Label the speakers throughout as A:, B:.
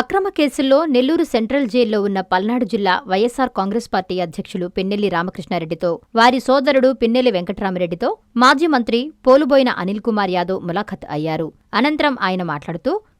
A: అక్రమ కేసుల్లో నెల్లూరు సెంట్రల్ జైల్లో ఉన్న పల్నాడు జిల్లా వైఎస్సార్ కాంగ్రెస్ పార్టీ అధ్యక్షులు పిన్నెల్లి రామకృష్ణారెడ్డితో వారి సోదరుడు పిన్నెల్లి వెంకటరామరెడ్డితో మాజీ మంత్రి పోలుబోయిన అనిల్ కుమార్ యాదవ్ ములాఖత్ అయ్యారు అనంతరం ఆయన మాట్లాడుతూ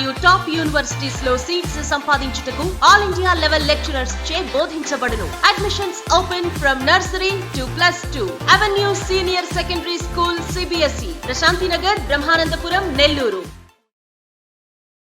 B: మరియు టాప్ యూనివర్సిటీస్ లో సీట్స్ సంపాదించుటకు ఆల్ ఇండియా లెవెల్ లెక్చరర్స్ చే బోధించబడును admissions open from nursery to plus two Avenue senior secondary school CBSE Prashanti Nagar Brahmanandapuram Nellore